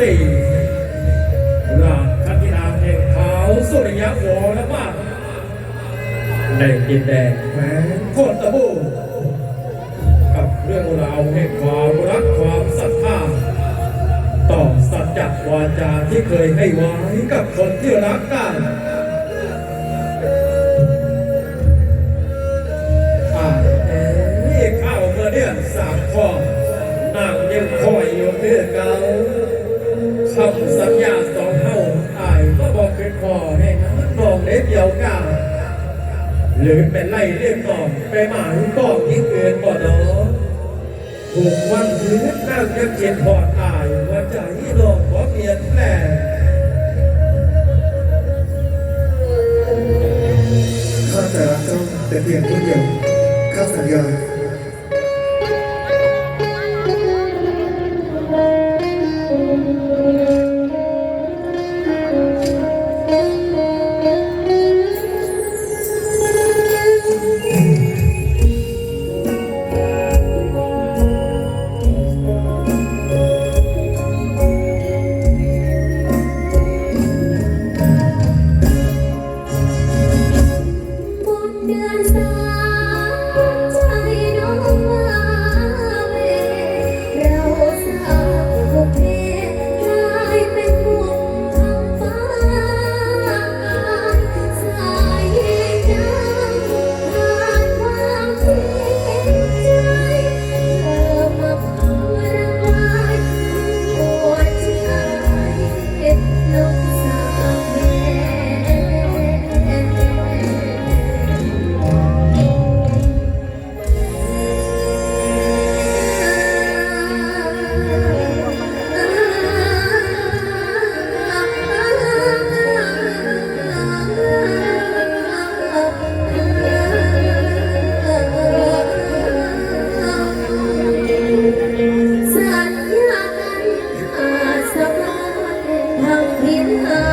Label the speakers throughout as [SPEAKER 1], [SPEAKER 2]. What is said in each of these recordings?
[SPEAKER 1] สี่ราชคันธินาแห่งเขาสุริยะวรมาศในดินแดนแม้โคตรตะบูกับเรื่องราวแห่งความรักความศรัทธาต่อสัจจวาจาที่เคยให้ไว้กับคนที่รักกันอ่าเอ๋นี่ข้าวเมื่อเนี่ยสามข้อนางยังคอยอยู่เพื่อเก่า คำสัญญาสองเท่าตายก็บอกเป็นพอให้นบอกเล็บเดียวกันหรือเป็นไล่เรียกต่อไปหมายก็ยิ่งเกินบ่ดอถูกวันพื้นนั่งยังเจ็บพอตายว่าใจดอกขอเปลี่ยนแปลง
[SPEAKER 2] ข้าจะรักเจ้าแต่เพียงผู้เดียวข้าสัญญา พิน
[SPEAKER 3] หา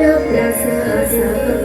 [SPEAKER 3] นับประสาส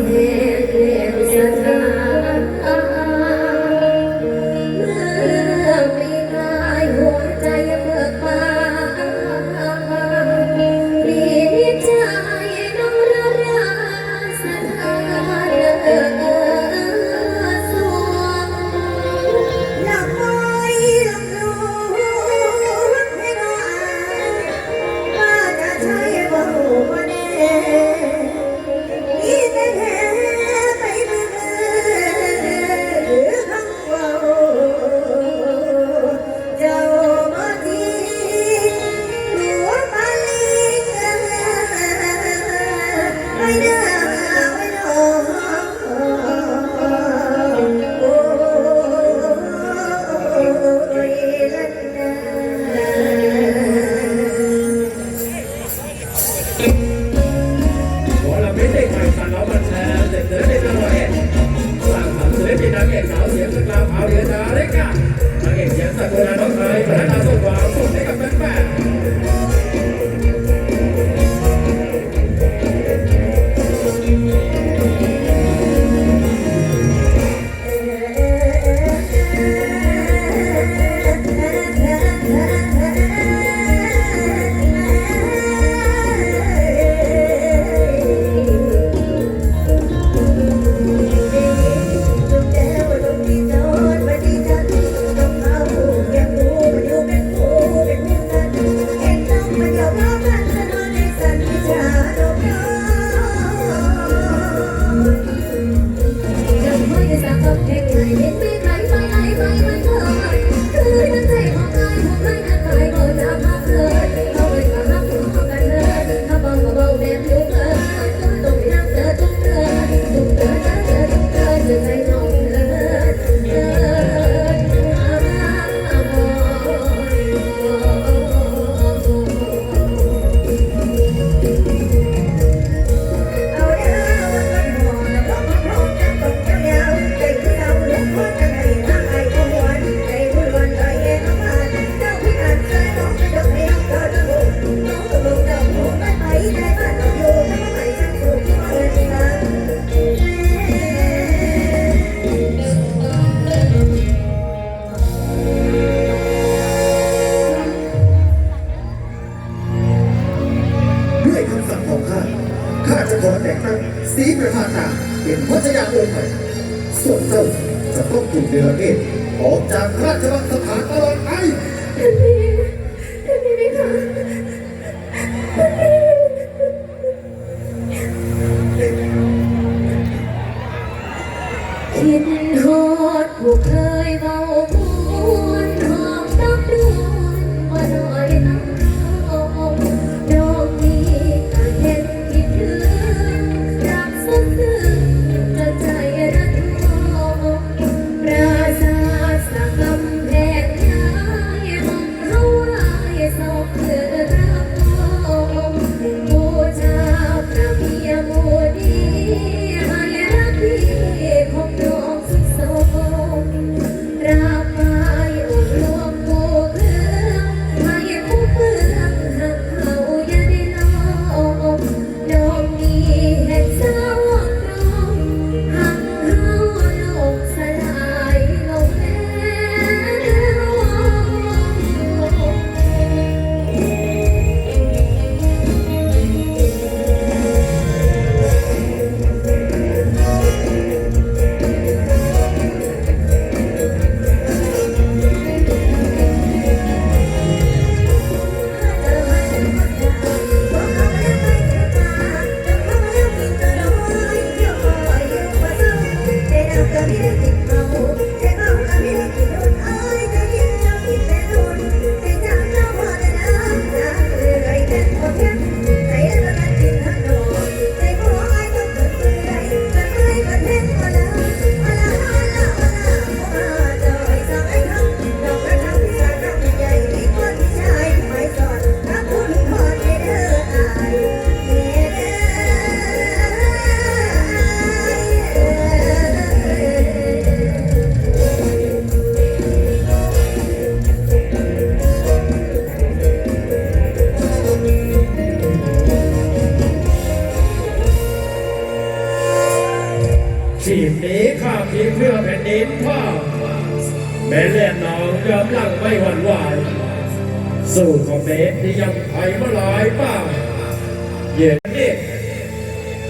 [SPEAKER 3] เย็
[SPEAKER 1] นนี่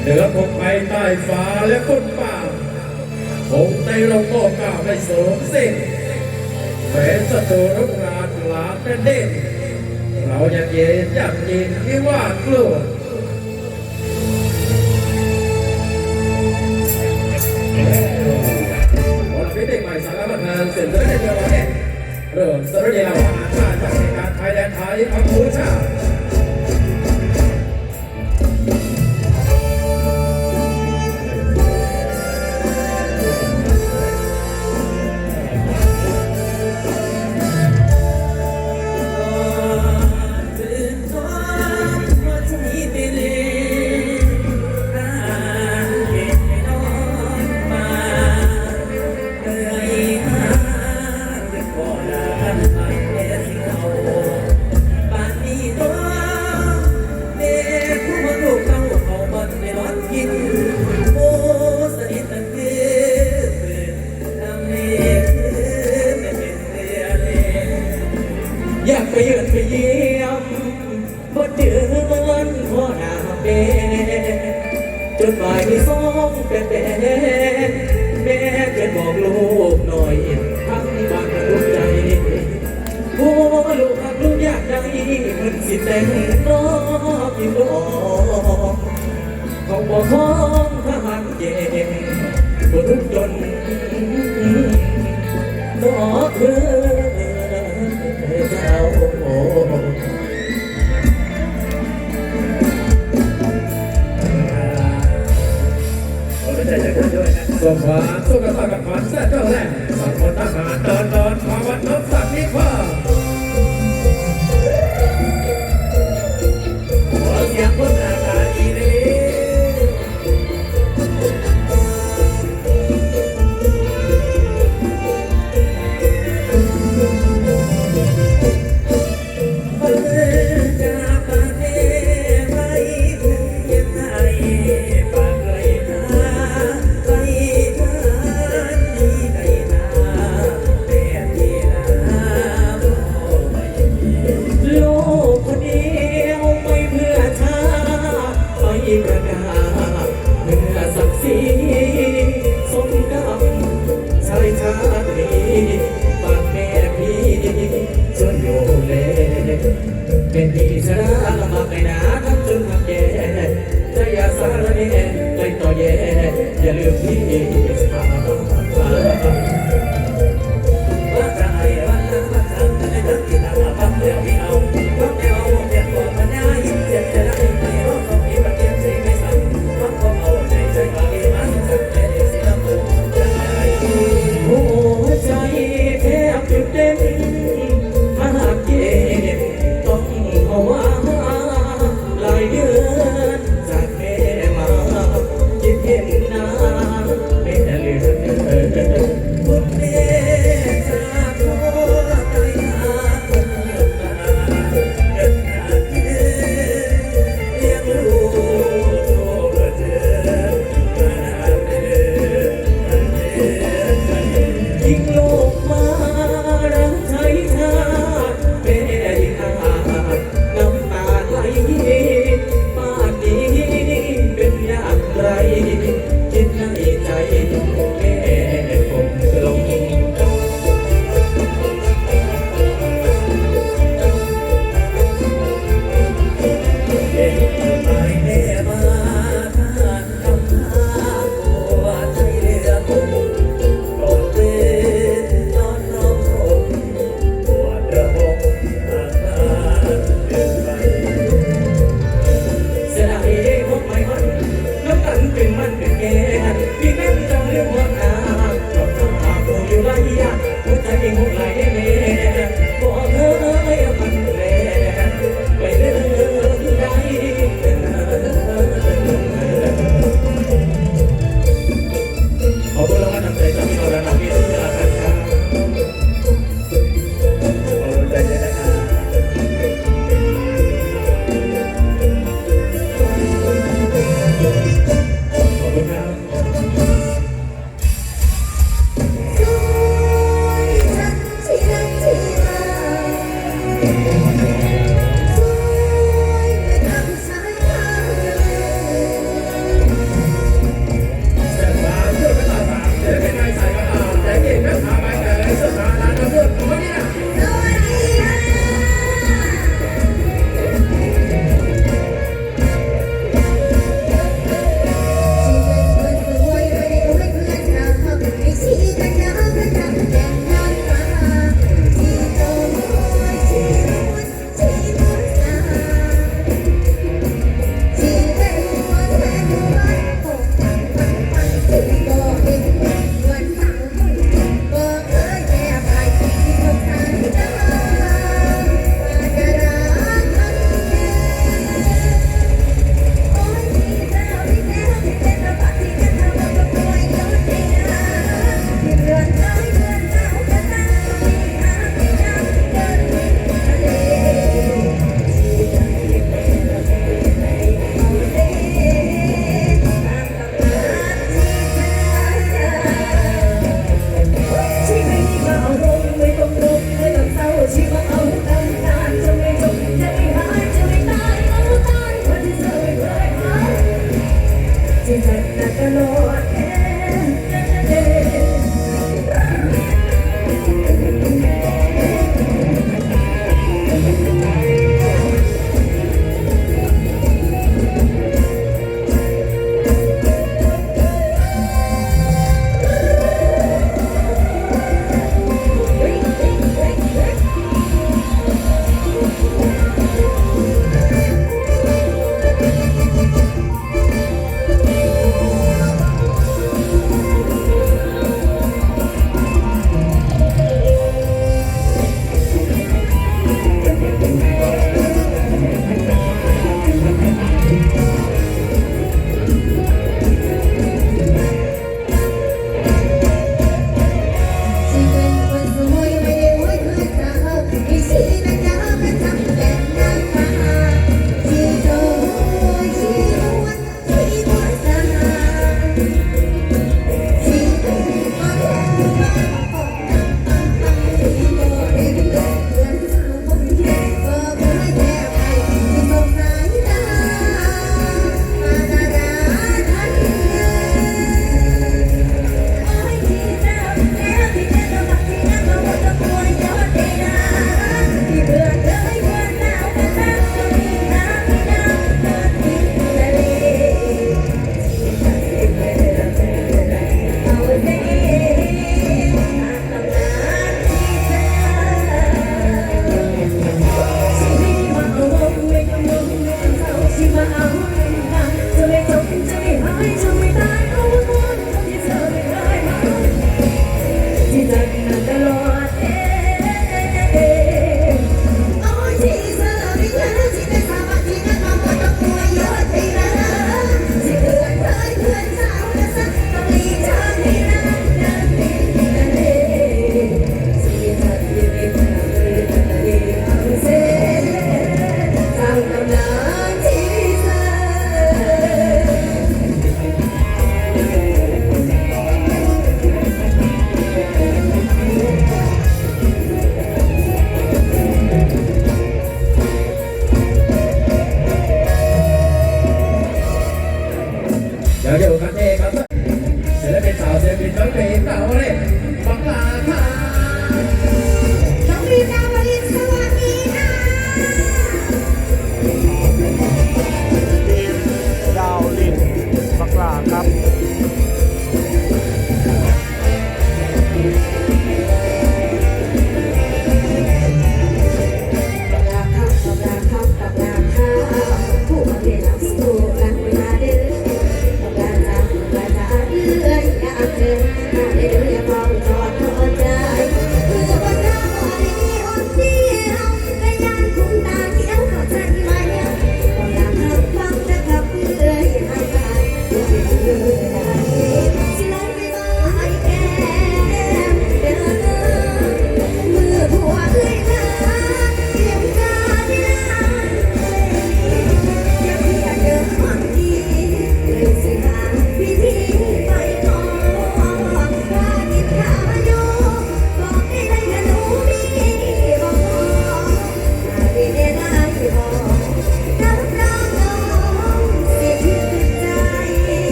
[SPEAKER 1] เหนือพไปใต้ฟ้าและก้นป่าคงในลงโลกก้าวไม่สูงสิ้นแม้ศัตรูรุกรานหลาเป็นเด่นเรายังเย็นยังยินที่ว่ากลัววันพิธีใหม่สารบันเทิงเสร็จแล้วได้เจอวันนี้เริ่มสรุปแล้วอาหารชาติจากเหตุการณ์ไทยแดนไทยพังคูชา
[SPEAKER 4] เขาบอกห้องทหารเย็นบ่ทุกจนบอกเธอเจ้า
[SPEAKER 1] ส่งขวาสู้กับตากับขวานแท้เจ้าแรกสังคนทหารเดินเดินภาวันน้ำสักนิพา
[SPEAKER 4] ขอเสียงคน